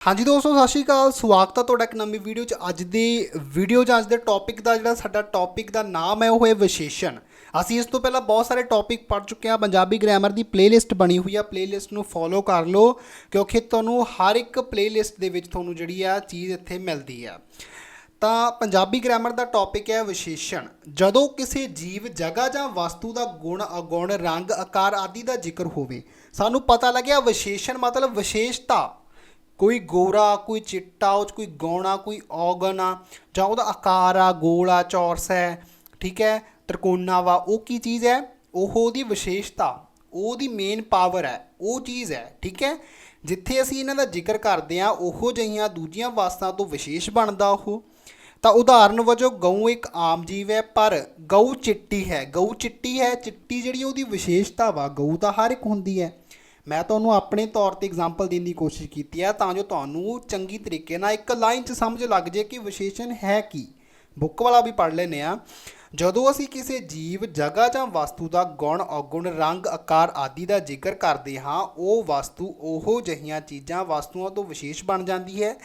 ਹਾਂਜੀ ਦੋਸਤੋ, ਸਤਿ ਸ਼੍ਰੀ ਅਕਾਲ। ਸਵਾਗਤ ਹੈ ਤੁਹਾਡਾ ਇੱਕ ਨਵੀਂ ਵੀਡੀਓ 'ਚ। ਅੱਜ ਦੀ ਵੀਡੀਓ 'ਚ ਅੱਜ ਦੇ ਟੌਪਿਕ ਦਾ ਜਿਹੜਾ ਸਾਡਾ ਟੌਪਿਕ ਦਾ ਨਾਮ ਹੈ, ਉਹ ਹੈ ਵਿਸ਼ੇਸ਼ਣ। ਅਸੀਂ ਇਸ ਤੋਂ ਪਹਿਲਾਂ ਬਹੁਤ ਸਾਰੇ ਟੌਪਿਕ ਪੜ੍ਹ ਚੁੱਕੇ ਹਾਂ। ਪੰਜਾਬੀ ਗ੍ਰਾਮਰ ਦੀ ਪਲੇਲਿਸਟ ਬਣੀ ਹੋਈ ਆ। ਪਲੇਲਿਸਟ ਨੂੰ ਫੋਲੋ ਕਰ ਲਓ, ਕਿਉਂਕਿ ਤੁਹਾਨੂੰ ਹਰ ਇੱਕ ਪਲੇਲਿਸਟ ਦੇ ਵਿੱਚ ਤੁਹਾਨੂੰ ਜਿਹੜੀ ਆ ਚੀਜ਼ ਇੱਥੇ ਮਿਲਦੀ ਆ। ਤਾਂ ਪੰਜਾਬੀ ਗ੍ਰਾਮਰ ਦਾ ਟੌਪਿਕ ਹੈ ਵਿਸ਼ੇਸ਼ਣ। ਜਦੋਂ ਕਿਸੇ ਜੀਵ, ਜਗ੍ਹਾ ਜਾਂ ਵਸਤੂ ਦਾ ਗੁਣ, ਅਗੁਣ, ਰੰਗ, ਆਕਾਰ ਆਦਿ ਦਾ ਜ਼ਿਕਰ ਹੋਵੇ, ਸਾਨੂੰ ਪਤਾ ਲੱਗਿਆ ਵਿਸ਼ੇਸ਼ਣ ਮਤਲਬ ਵਿਸ਼ੇਸ਼ਤਾ। ਕੋਈ ਗੋਰਾ, ਕੋਈ ਚਿੱਟਾ, ਉਹ 'ਚ ਕੋਈ ਗੌਣਾ ਕੋਈ ਔਗਨ ਆ, ਜਾਂ ਉਹਦਾ ਆਕਾਰ ਆ, ਗੋਲ ਆ, ਚੌਰਸ ਹੈ, ਠੀਕ ਹੈ, ਤ੍ਰਿਕੋਣਾ ਵਾ, ਉਹ ਕੀ ਚੀਜ਼ ਹੈ? ਉਹ ਉਹਦੀ ਵਿਸ਼ੇਸ਼ਤਾ, ਉਹਦੀ ਮੇਨ ਪਾਵਰ ਹੈ, ਉਹ ਚੀਜ਼ ਹੈ, ਠੀਕ ਹੈ? ਜਿੱਥੇ ਅਸੀਂ ਇਹਨਾਂ ਦਾ ਜ਼ਿਕਰ ਕਰਦੇ ਆ ਉਹੋ ਜਿਹੀਆਂ ਦੂਜੀਆਂ ਵਾਸਤਾਂ ਤੋਂ ਵਿਸ਼ੇਸ਼ ਬਣਦਾ ਉਹ। ਤਾਂ ਉਦਾਹਰਨ ਵਜੋਂ ਗਊ ਇੱਕ ਆਮ ਜੀਵ ਹੈ, ਪਰ ਗਊ ਚਿੱਟੀ ਹੈ, ਗਊ ਚਿੱਟੀ ਹੈ, ਚਿੱਟੀ ਜਿਹੜੀ ਉਹਦੀ ਵਿਸ਼ੇਸ਼ਤਾ ਵਾ, ਗਊ ਤਾਂ ਹਰ ਇੱਕ ਹੁੰਦੀ ਹੈ। ਮੈਂ ਤੁਹਾਨੂੰ ਆਪਣੇ ਤੌਰ ਤੇ ਐਗਜ਼ਾਮਪਲ ਦੇਣ ਦੀ ਕੋਸ਼ਿਸ਼ ਕੀਤੀ ਹੈ ਤਾਂ ਜੋ ਤੁਹਾਨੂੰ ਚੰਗੀ ਤਰੀਕੇ ਨਾਲ ਇੱਕ ਲਾਈਨ 'ਚ ਸਮਝ ਲੱਗ ਜੇ ਕਿ ਵਿਸ਼ੇਸ਼ਣ ਹੈ ਕੀ। ਬੁੱਕ ਵਾਲਾ ਵੀ ਪੜ੍ਹ ਲੈਨੇ ਆ ਜਦੋਂ ਅਸੀਂ ਕਿਸੇ ਜੀਵ, ਜਗ੍ਹਾ ਜਾਂ ਵਸਤੂ ਦਾ ਗੁਣ, ਔਗੁਣ, ਰੰਗ, ਆਕਾਰ ਆਦਿ ਦਾ ਜ਼ਿਕਰ ਕਰਦੇ ਹਾਂ, ਉਹ ਵਸਤੂ ਉਹੋ ਜਿਹੀਆਂ ਚੀਜ਼ਾਂ ਵਸਤੂਆਂ ਤੋਂ ਵਿਸ਼ੇਸ਼ ਬਣ ਜਾਂਦੀ ਹੈ।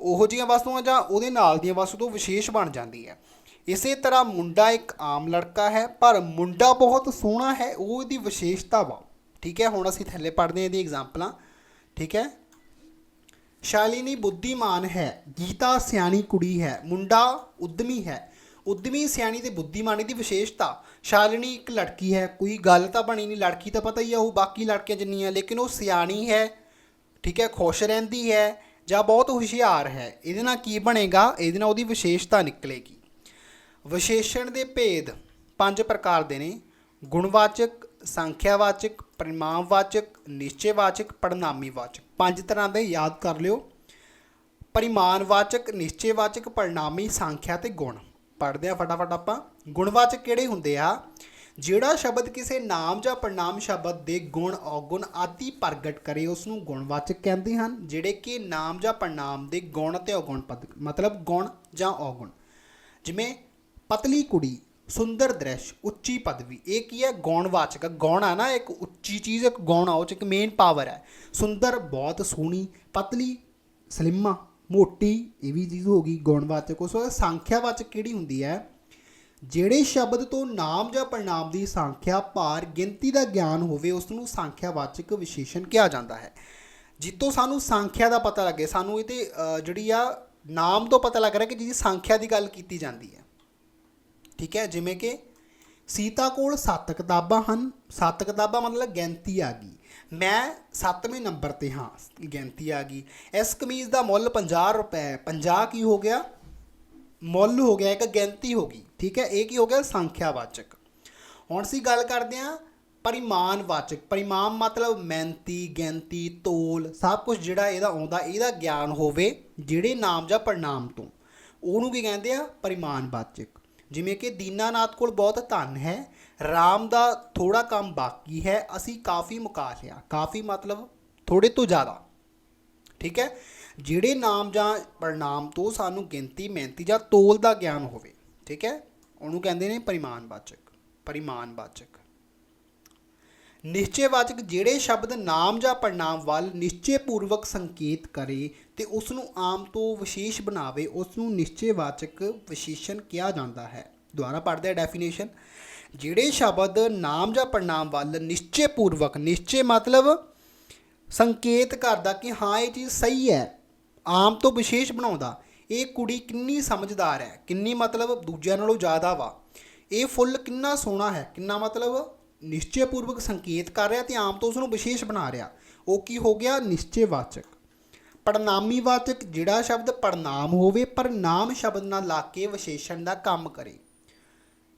ਉਹੋ ਜਿਹੀਆਂ ਵਸਤੂਆਂ ਜਾਂ ਉਹਦੇ ਨਾਲ ਦੀਆਂ ਵਸਤੂ ਤੋਂ ਵਿਸ਼ੇਸ਼ ਬਣ ਜਾਂਦੀ ਹੈ। ਇਸੇ ਤਰ੍ਹਾਂ ਮੁੰਡਾ ਇੱਕ ਆਮ ਲੜਕਾ ਹੈ, ਪਰ ਮੁੰਡਾ ਬਹੁਤ ਸੋਹਣਾ ਹੈ, ਉਹ ਇਹਦੀ ਵਿਸ਼ੇਸ਼ਤਾ ਵਾ ਠੀਕ ਹੈ, ਹੁਣ ਅਸੀਂ ਥੱਲੇ ਪੜ੍ਹਦੇ ਹਾਂ ਇਹਦੀ ਐਗਜ਼ਾਮਪਲਾਂ ਠੀਕ ਹੈ। ਸ਼ਾਲਿਨੀ ਬੁੱਧੀਮਾਨ ਹੈ, ਗੀਤਾ ਸਿਆਣੀ ਕੁੜੀ ਹੈ, ਮੁੰਡਾ ਉਦਮੀ ਹੈ। ਉਦਮੀ ਸਿਆਣੀ ਤੇ ਬੁੱਧੀਮਾਨੀ ਦੀ ਵਿਸ਼ੇਸ਼ਤਾ। ਸ਼ਾਲਿਨੀ ਇੱਕ ਲੜਕੀ ਹੈ, ਕੋਈ ਗੱਲ ਤਾਂ ਬਣੀ ਨਹੀਂ, ਲੜਕੀ ਤਾਂ ਪਤਾ ਹੀ ਆ ਉਹ ਬਾਕੀ ਲੜਕੀਆਂ ਜਿੰਨੀਆਂ, ਲੇਕਿਨ ਉਹ ਸਿਆਣੀ ਹੈ, ਠੀਕ ਹੈ, ਖੁਸ਼ ਰਹਿੰਦੀ ਹੈ ਜਾਂ ਬਹੁਤ ਹੁਸ਼ਿਆਰ ਹੈ। ਇਹਦੇ ਨਾਲ ਕੀ ਬਣੇਗਾ? ਇਹਦੇ ਨਾਲ ਉਹਦੀ ਵਿਸ਼ੇਸ਼ਤਾ ਨਿਕਲੇਗੀ। ਵਿਸ਼ੇਸ਼ਣ ਦੇ ਭੇਦ ਪੰਜ ਪ੍ਰਕਾਰ ਦੇ ਨੇ। ਗੁਣਵਾਚਕ ਸੰਖਿਆਵਾਚਕ, ਪਰਿਮਾਣਵਾਚਕ, ਨਿਸ਼ਚੈਵਾਚਕ ਪੜਨਾਮੀਵਾਚਕ ਪੰਜ ਤਰ੍ਹਾਂ ਦੇ ਯਾਦ ਕਰ ਲਿਓ। ਪਰਿਮਾਣਵਾਚਕ, ਨਿਸ਼ਚੈਵਾਚਕ ਪਰਿਣਾਮੀ ਸੰਖਿਆ ਤੇ ਗੁਣ। ਪੜ੍ਹਦੇ ਆ ਫਟਾਫਟ ਆਪਾਂ। ਗੁਣਵਾਚਕ ਕਿਹੜੇ ਹੁੰਦੇ ਆ? ਜਿਹੜਾ ਸ਼ਬਦ ਕਿਸੇ ਨਾਮ ਜਾਂ ਪਰਿਣਾਮ ਸ਼ਬਦ ਦੇ ਗੁਣ, ਔਗੁਣ ਆਦਿ ਪ੍ਰਗਟ ਕਰੇ ਉਸ ਨੂੰ ਗੁਣਵਾਚਕ ਕਹਿੰਦੇ ਹਨ, ਜਿਹੜੇ ਕਿ ਨਾਮ ਜਾਂ ਪਰਿਣਾਮ ਦੇ ਗੁਣ ਤੇ ਔਗੁਣ ਪਦ ਮਤਲਬ ਗੁਣ ਜਾਂ ਔਗੁਣ। ਜਿਵੇਂ, ਪਤਲੀ ਕੁੜੀ। ਸੁੰਦਰ ਦ੍ਰਿਸ਼, ਉੱਚੀ ਪਦਵੀ, ਇਹ ਕੀ ਹੈ? ਗੌਣਵਾਚਕ ਗੌਣ ਆ ਨਾ, ਇੱਕ ਉੱਚੀ ਚੀਜ਼, ਇੱਕ ਗੌਣ ਉਹ ਚ ਇੱਕ ਮੇਨ ਪਾਵਰ ਹੈ। ਸੁੰਦਰ, ਬਹੁਤ ਸੋਹਣੀ, ਪਤਲੀ, ਸਲਿਮਾ, ਮੋਟੀ, ਇਹ ਵੀ ਚੀਜ਼ ਹੋ ਗਈ ਗੌਣਵਾਚਕ ਉਸ ਤੋਂ ਸੰਖਿਆਵਾਚਕ ਕਿਹੜੀ ਹੁੰਦੀ ਹੈ? ਜਿਹੜੇ ਸ਼ਬਦ ਤੋਂ ਨਾਮ ਜਾਂ ਪਰਿਣਾਮ ਦੀ ਸੰਖਿਆ ਭਾਰ, ਗਿਣਤੀ ਦਾ ਗਿਆਨ ਹੋਵੇ, ਉਸ ਨੂੰ ਸੰਖਿਆਵਾਚਕ ਵਿਸ਼ੇਸ਼ਣ ਕਿਹਾ ਜਾਂਦਾ ਹੈ। ਜਿੱਤੋਂ ਸਾਨੂੰ ਸੰਖਿਆ ਦਾ ਪਤਾ ਲੱਗੇ, ਸਾਨੂੰ ਇਹਦੇ ਜਿਹੜੀ ਆ, ਨਾਮ ਤੋਂ ਪਤਾ ਲੱਗ ਰਿਹਾ ਕਿ ਜਿਹਦੀ ਸੰਖਿਆ ਦੀ ਗੱਲ ਕੀਤੀ ਜਾਂਦੀ ਹੈ। ਠੀਕ ਹੈ, ਜਿਵੇਂ ਕਿ ਸੀਤਾ ਕੋਲ 7 ਕਿਤਾਬਾਂ ਹਨ। 7 ਕਿਤਾਬਾਂ ਮਤਲਬ ਗਿਣਤੀ ਆ ਗਈ। ਮੈਂ 7ਵੇਂ ਨੰਬਰ ਤੇ ਹਾਂ, ਗਿਣਤੀ ਆ ਗਈ। ਇਸ ਕਮੀਜ਼ ਦਾ ਮੁੱਲ 50 ਰੁਪਏ 50 ਕੀ ਹੋ ਗਿਆ? ਮੁੱਲ ਹੋ ਗਿਆ, ਇੱਕ ਗਿਣਤੀ ਹੋ ਗਈ। ਠੀਕ ਹੈ, ਇਹ ਕੀ ਹੋ ਗਿਆ? ਸੰਖਿਆਵਾਚਕ। ਹੁਣ ਅਸੀਂ ਗੱਲ ਕਰਦੇ ਹਾਂ ਪਰਿਮਾਣਵਾਚਕ। ਪਰਿਮਾਣ ਮਤਲਬ ਮਿਹਨਤੀ, ਗਿਣਤੀ, ਤੋਲ, ਸਭ ਕੁਝ ਜਿਹੜਾ ਇਹਦਾ ਆਉਂਦਾ, ਇਹਦਾ ਗਿਆਨ ਹੋਵੇ, ਜਿਹੜੇ ਨਾਮ ਜਾਂ ਪਰਿਣਾਮ ਤੋਂ। ਉਹਨੂੰ ਕੀ ਕਹਿੰਦੇ ਆ? ਪਰਿਮਾਣਵਾਚਕ। ਜਿਵੇਂ ਕਿ ਦੀਨਾਨਾਥ ਕੋਲ ਬਹੁਤ ਧਨ ਹੈ, ਰਾਮ ਦਾ ਥੋੜਾ ਕੰਮ ਬਾਕੀ ਹੈ, ਅਸੀਂ ਕਾਫੀ ਮੁਕਾ ਲਿਆ ਕਾਫੀ ਮਤਲਬ ਥੋੜੇ ਤੋਂ ਜ਼ਿਆਦਾ। ਠੀਕ ਹੈ? ਜਿਹੜੇ ਨਾਮ ਜਾਂ ਪਰਿਣਾਮ ਤੋਂ ਸਾਨੂੰ ਗਿਣਤੀ, ਮਿਹਨਤੀ ਜਾਂ ਤੋਲ ਦਾ ਗਿਆਨ ਹੋਵੇ, ਠੀਕ ਹੈ? ਉਹਨੂੰ ਕਹਿੰਦੇ ਨੇ ਪਰਿਮਾਣਵਾਚਕ ਪਰਿਮਾਣਵਾਚਕ। ਨਿਸ਼ਚੈਵਾਚਕ ਜਿਹੜੇ ਸ਼ਬਦ ਨਾਮ ਜਾਂ ਪਰਿਣਾਮ ਵੱਲ ਨਿਸ਼ਚੈ ਪੂਰਵਕ ਸੰਕੇਤ ਕਰੇ ਤੇ ਉਸ ਨੂੰ ਆਮ ਤੋਂ ਵਿਸ਼ੇਸ਼ ਬਣਾਵੇ ਉਸ ਨੂੰ ਨਿਸ਼ਚੈਵਾਚਕ ਵਿਸ਼ੇਸ਼ਣ ਕਿਹਾ ਜਾਂਦਾ ਹੈ। ਦੁਬਾਰਾ ਪੜ੍ਹਦੇ ਡੈਫੀਨੇਸ਼ਨ ਜਿਹੜੇ ਸ਼ਬਦ ਨਾਮ ਜਾਂ ਪਰਿਣਾਮ ਵੱਲ ਨਿਸ਼ਚੈ ਪੂਰਵਕ ਨਿਸ਼ਚੈ ਮਤਲਬ ਸੰਕੇਤ ਕਰਦਾ ਕਿ ਹਾਂ, ਇਹ ਚੀਜ਼ ਸਹੀ ਹੈ, ਆਮ ਤੋਂ ਵਿਸ਼ੇਸ਼ ਬਣਾਉਂਦਾ, ਇਹ ਕੁੜੀ ਕਿੰਨੀ ਸਮਝਦਾਰ ਹੈ, ਕਿੰਨੀ ਮਤਲਬ ਦੂਜਿਆਂ ਨਾਲੋਂ ਜ਼ਿਆਦਾ ਵਾ, ਇਹ ਫੁੱਲ ਕਿੰਨਾ ਸੋਹਣਾ ਹੈ, ਕਿੰਨਾ ਮਤਲਬ ਨਿਸ਼ਚੈ ਪੂਰਵਕ ਸੰਕੇਤ ਕਰ ਰਿਹਾ ਤੇ ਆਮ ਤੋਂ ਉਸ ਨੂੰ ਵਿਸ਼ੇਸ਼ ਬਣਾ ਰਿਹਾ, ਉਹ ਕੀ ਹੋ ਗਿਆ? ਨਿਸ਼ਚੈਵਾਚਕ। ਪੜਨਾਮੀਵਾਚਕ ਜਿਹੜਾ ਸ਼ਬਦ ਪੜਨਾਮ ਹੋਵੇ, ਪਰ ਨਾਮ ਸ਼ਬਦ ਨਾਲ ਲਾ ਕੇ ਵਿਸ਼ੇਸ਼ਣ ਦਾ ਕੰਮ ਕਰੇ।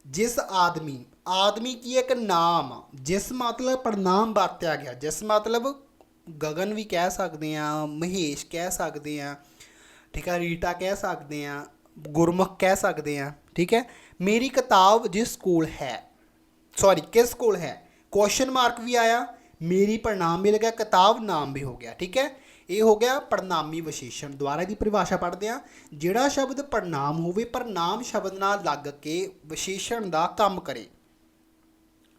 ਜਿਸ ਆਦਮੀ ਆਦਮੀ ਕੀ ਇੱਕ ਨਾਮ। ਜਿਸ ਮਤਲਬ ਪੜਨਾਮ ਵਰਤਿਆ ਗਿਆ। ਜਿਸ ਮਤਲਬ ਗਗਨ ਵੀ ਕਹਿ ਸਕਦੇ ਆ ਮਹੇਸ਼ ਕਹਿ ਸਕਦੇ ਆ ਠੀਕ ਆ, ਰੀਟਾ ਕਹਿ ਸਕਦੇ ਆ ਗੁਰਮੁਖ ਕਹਿ ਸਕਦੇ ਆ ਠੀਕ ਹੈ? ਮੇਰੀ ਕਿਤਾਬ ਜਿਸ ਕੋਲ ਹੈ ਸੌਰੀ ਕਿਸ ਕੋਲ ਹੈ? ਕੁਐਸਚਨ ਮਾਰਕ ਵੀ ਆਇਆ, ਮੇਰੀ ਪੜਨਾਮ ਮਿਲ ਗਿਆ, ਕਿਤਾਬ ਨਾਮ ਵੀ ਹੋ ਗਿਆ, ਠੀਕ ਹੈ? ਇਹ ਹੋ ਗਿਆ ਪੜਨਾਮੀ ਵਿਸ਼ੇਸ਼ਣ। ਦੁਆਰਾ ਦੀ ਪਰਿਭਾਸ਼ਾ ਪੜ੍ਹਦੇ ਆ ਜਿਹੜਾ ਸ਼ਬਦ ਪੜਨਾਮ ਹੋਵੇ ਪਰ ਨਾਮ ਸ਼ਬਦ ਨਾਲ ਲੱਗ ਕੇ ਵਿਸ਼ੇਸ਼ਣ ਦਾ ਕੰਮ ਕਰੇ।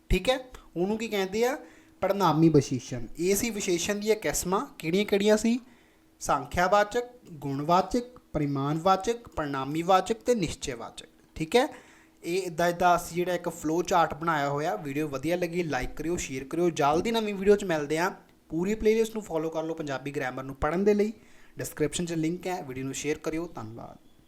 ਠੀਕ ਹੈ? ਉਹਨੂੰ ਕੀ ਕਹਿੰਦੇ ਆ? ਪੜਨਾਮੀ ਵਿਸ਼ੇਸ਼ਣ। ਇਹ ਸੀ ਵਿਸ਼ੇਸ਼ਣ ਦੀਆਂ ਕਿਸਮਾਂ। ਕਿਹੜੀਆਂ ਕਿਹੜੀਆਂ ਸੀ? ਸੰਖਿਆਵਾਚਕ, ਗੁਣਵਾਚਕ, ਪਰਿਮਾਣਵਾਚਕ ਪਰਿਣਾਮੀਵਾਚਕ ਤੇ ਨਿਸ਼ਚੈਵਾਚਕ ਠੀਕ ਹੈ? ਇਹ ਇਦਾਂ ਇਦਾਂ ਅਸੀਂ ਜਿਹੜਾ ਇੱਕ ਫਲੋ ਚਾਰਟ ਬਣਾਇਆ ਹੋਇਆ। ਵੀਡੀਓ ਵਧੀਆ ਲੱਗੀ ਲਾਈਕ ਕਰਿਓ ਸ਼ੇਅਰ ਕਰਿਓ। ਜਲਦੀ ਨਵੀਂ ਵੀਡੀਓ 'ਚ ਮਿਲਦੇ ਹਾਂ। ਪੂਰੀ ਪਲੇਲਿਸਟ ਨੂੰ ਫੋਲੋ ਕਰ ਲਓ ਪੰਜਾਬੀ ਗ੍ਰਾਮਰ ਨੂੰ ਪੜ੍ਹਨ ਦੇ ਲਈ। ਡਿਸਕ੍ਰਿਪਸ਼ਨ 'ਚ ਲਿੰਕ ਹੈ ਵੀਡੀਓ ਨੂੰ ਸ਼ੇਅਰ ਕਰਿਓ। ਧੰਨਵਾਦ।